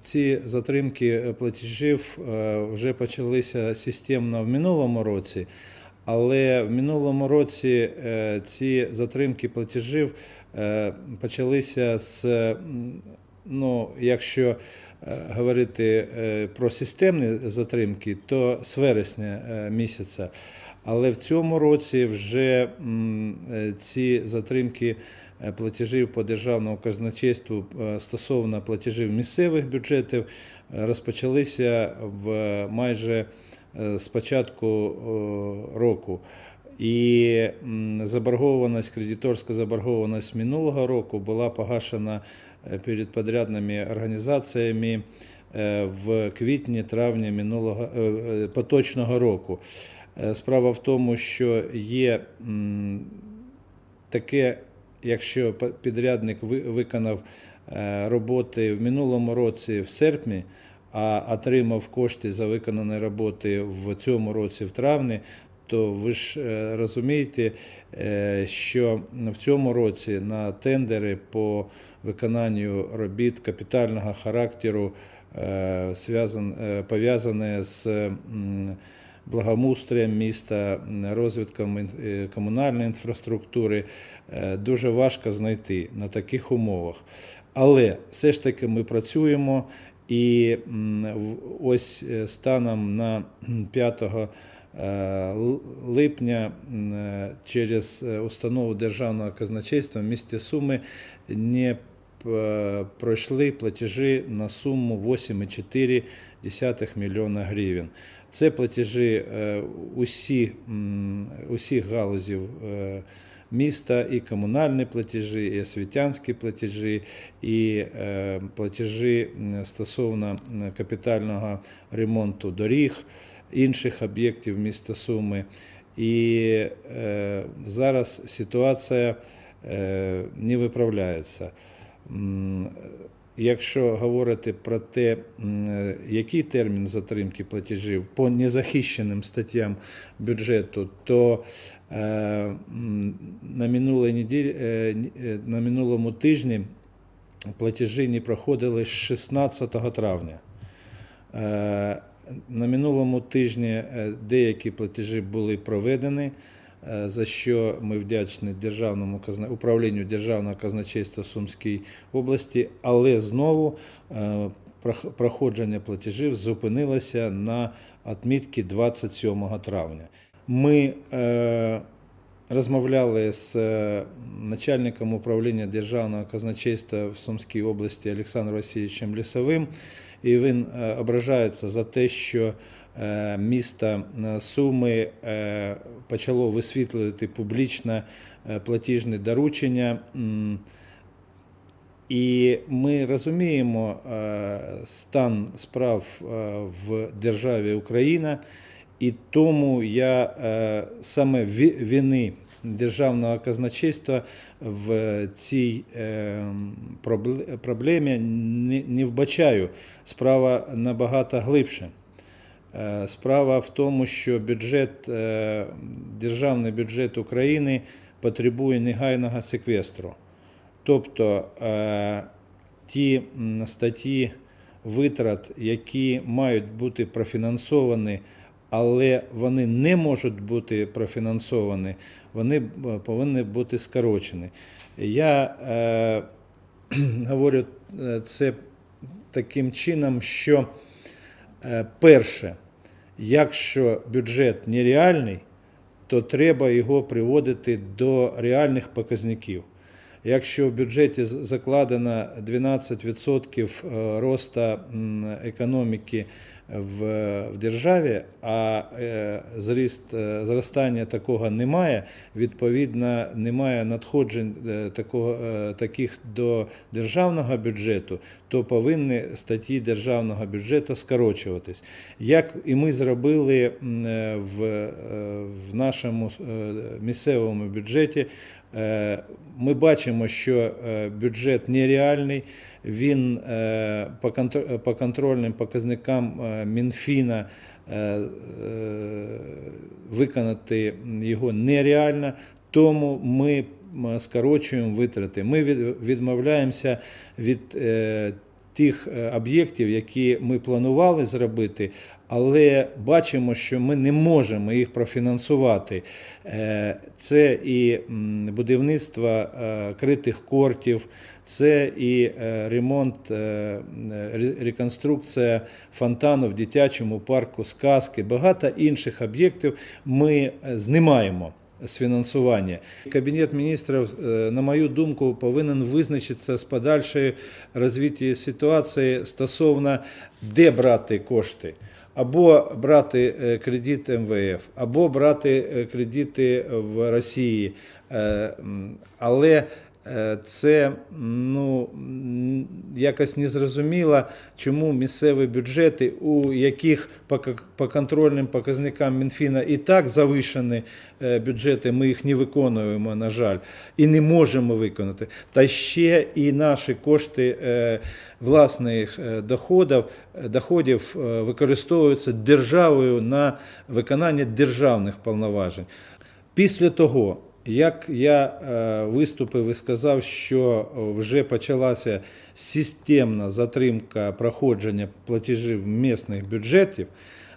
Ці затримки платежів е, вже почалися системно в минулому році, але в минулому році е, ці затримки платежів е, почалися з, ну, якщо говорити про системні затримки, то з вересня місяця. Але в цьому році вже ці затримки платежів по державному казначейству е, стосовно платежів місцевих бюджетів е, розпочалися в майже е, з початку е, року. І заборгованість, кредиторська заборгованість минулого року була погашена е, перед подрядними організаціями е, в квітні-травні минулого е, е, поточного року. Е, Справа в тому, що є таке, якщо підрядник ви- виконав е, роботи в минулому році в серпні, а отримав кошти за виконані роботи в цьому році в травні, то ви ж е, розумієте, е, що в цьому році на тендери по виконанню робіт капітального характеру пов'язане з благоустроєм міста, розвитком е, комунальної інфраструктури е, дуже важко знайти на таких умовах. Але все ж таки ми працюємо і ось е, станом на 5 е, липня через установу державного казначейства в місті Суми не пройшли платежі на суму 8,4 мільйона гривень. Це платежі е, усі, усіх галузів е, міста, і комунальні платежі, і освітянські платежі, і е, платежі стосовно капітального ремонту доріг, інших об'єктів міста Суми. І е, зараз ситуація е, не виправляється. Якщо говорити про те, який термін затримки платежів по незахищеним статтям бюджету, то е, на, неділі, е, е, на минулому тижні платежі не проходили з 16 травня. На минулому тижні деякі платежі були проведені, за що ми вдячні Державному управлінню Державного казначейства Сумській області, але знову е, проходження платежів зупинилося на відмітці 27 травня. Ми е, розмовляли з е, начальником управління Державного казначейства в Сумській області Олександром Васильовичем Лісовим, і він е, ображається за те, що е, місто е, Суми е, почало висвітлювати публічно е, платіжні доручення. І ми розуміємо стан справ в державі Україна, і тому я саме вини державного казначейства в цій проблемі не вбачаю. Справа набагато глибше. Е, Справа в тому, що бюджет, е, державний бюджет України потребує негайного секвестру. Тобто е, ті статті витрат, які мають бути профінансовані, але вони не можуть бути профінансовані, вони повинні бути скорочені. Я говорю це таким чином, що перше, якщо бюджет нереальний, то треба його приводити до реальних показників. Якщо в бюджеті закладено 12% роста росту економіки в, в державі, а е, зріст, е, зростання такого немає, відповідно, немає надходжень е, такого, таких до державного бюджету, то повинні статті державного бюджету скорочуватись. Як і ми зробили в, в нашому місцевому бюджеті, Ми бачимо, що бюджет нереальний, він по контр- контрольним показникам Мінфіна е, е, виконати його нереально, тому ми скорочуємо витрати. Ми відмовляємося від е, тих е, об'єктів, які ми планували зробити, але бачимо, що ми не можемо їх профінансувати. Е, Це і будівництво е, критих кортів, це і ремонт, реконструкція фонтану в дитячому парку сказки, багато інших об'єктів ми знімаємо з фінансування. Кабінет міністрів, е, на мою думку, повинен визначитися з подальшою розвиття ситуації стосовно де брати кошти. Або брати е, кредит МВФ, або брати е, кредити в Росії. Але це ну, якось незрозуміло, чому місцеві бюджети, у яких по, контрольним показникам Мінфіна і так завишені е, бюджети, ми їх не виконуємо, на жаль, і не можемо виконати. Та ще і наші кошти е, власних е, доходів, доходів використовуються державою на виконання державних повноважень. Після того, як я е, виступив і сказав, що вже почалася системна затримка проходження платежів місних бюджетів,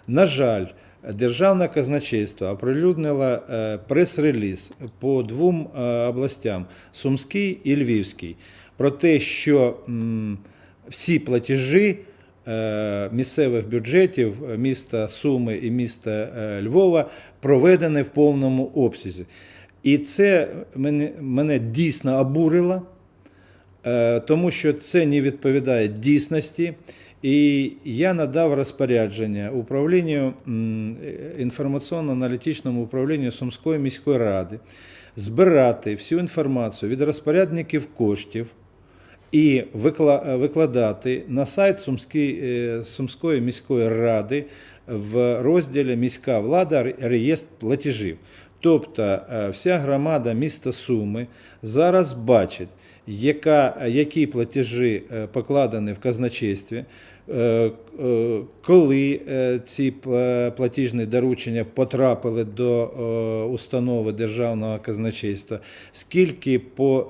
на жаль, Державне казначейство оприлюднило е, прес-реліз по двом е, областям Сумський і Львівський про те, що всі платежі місцевих бюджетів міста Суми і міста Львова проведені в повному обсязі. І це мене, мене дійсно обурило, е, тому що це не відповідає дійсності. І я надав розпорядження управлінню інформаційно-аналітичному управлінню Сумської міської ради збирати всю інформацію від розпорядників коштів і викладати на сайт е, Сумської міської ради в розділі Міська влада реєстр платежів. Тобто е, вся громада міста Суми зараз бачить, яка, які платежі е, покладені в казначействі, е, коли ці платіжні доручення потрапили до установи державного казначейства, скільки по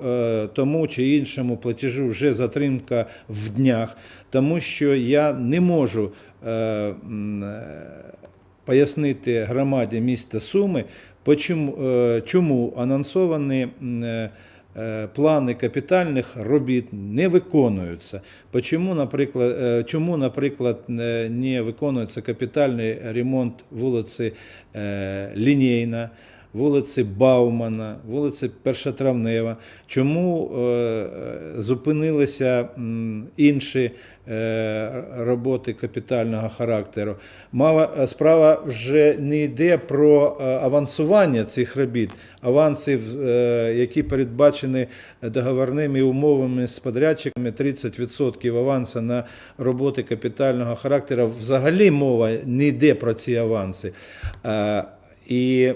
тому чи іншому платежу вже затримка в днях, тому що я не можу пояснити громаді міста Суми, е, чому анонсовані е, е, плани капітальних робіт не виконуються. Почому, наприклад, чому, наприклад, не- виконується капітальний ремонт вулиці Лінійна, вулиці Баумана, вулиці Першотравнева, чому е, зупинилися м, інші е, роботи капітального характеру. Мова, справа вже не йде про е, авансування цих робіт, авансів, е, які передбачені договорними умовами з подрядчиками, 30% авансу на роботи капітального характеру. Взагалі мова не йде про ці аванси. Е, І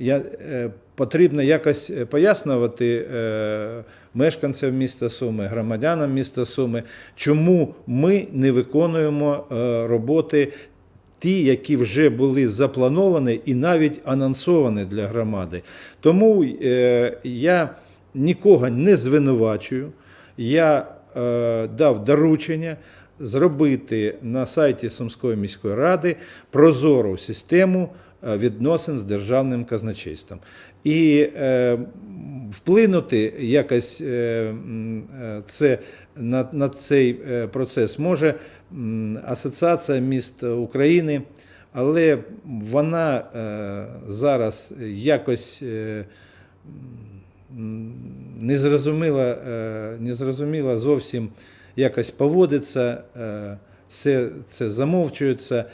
я, е, потрібно якось пояснювати е, мешканцям міста Суми, громадянам міста Суми, чому ми не виконуємо е, роботи. Ті, які вже були заплановані і навіть анонсовані для громади. Тому е, я нікого не звинувачую. Я е, дав доручення зробити на сайті Сумської міської ради прозору систему е, відносин з державним казначейством. І е, вплинути якось е, е, це, на, на цей е, процес може Асоціація міст України, але вона е, зараз якось. е, не зрозуміла, е, не зрозуміла зовсім якось поводиться, е, все це замовчується.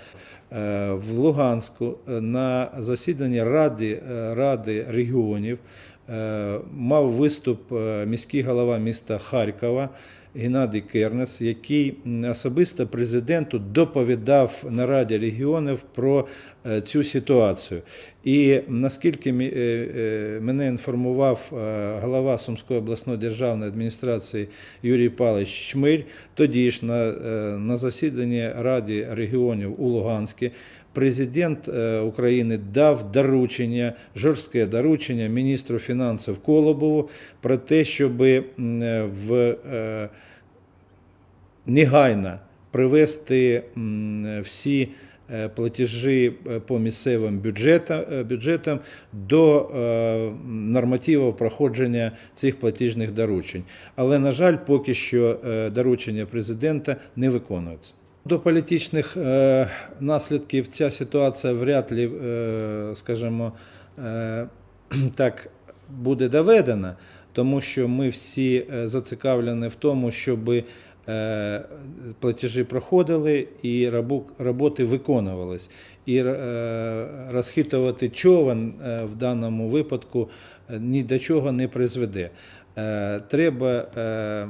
Е, В Луганську е, на засіданні Ради, е, Ради регіонів мав виступ міський голова міста Харкова Геннадій Кернес, який особисто президенту доповідав на Раді регіонів про е, цю ситуацію. І наскільки е, е, мене інформував голова Сумської обласної державної адміністрації Юрій Павлович Чмиль, тоді ж на, на засіданні Ради регіонів у Луганську президент України дав доручення, жорстке доручення міністру фінансів Колобову про те, щоб в негайно привести всі е, платежі е, по місцевим бюджетам, е, бюджетам до нормативів проходження цих платіжних доручень. Але, на жаль, поки що доручення президента не виконуються. До політичних наслідків ця ситуація вряд ли, скажімо, так буде доведена, тому що ми всі зацікавлені в тому, щоб е, платежі проходили і роботи виконувались. І е, розхитувати човен е, в даному випадку е, ні до чого не призведе. Е, Треба е,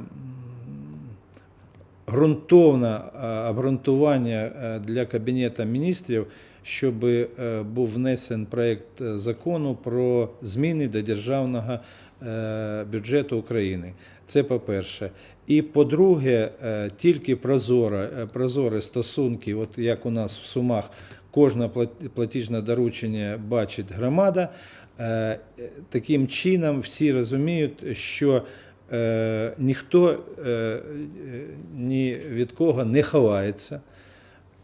ґрунтовне е, обґрунтування е, для Кабінету міністрів, щоб е, був внесен проєкт е, закону про зміни до державного е, бюджету України. Це по-перше. І по-друге, е, тільки прозоро, е, прозорі стосунки, от як у нас в Сумах, кожне платіжне доручення бачить громада. е, Таким чином всі розуміють, що е, ніхто е, е, ні від кого не ховається,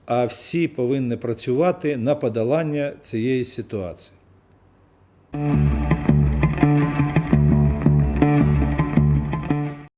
а всі повинні працювати на подолання цієї ситуації.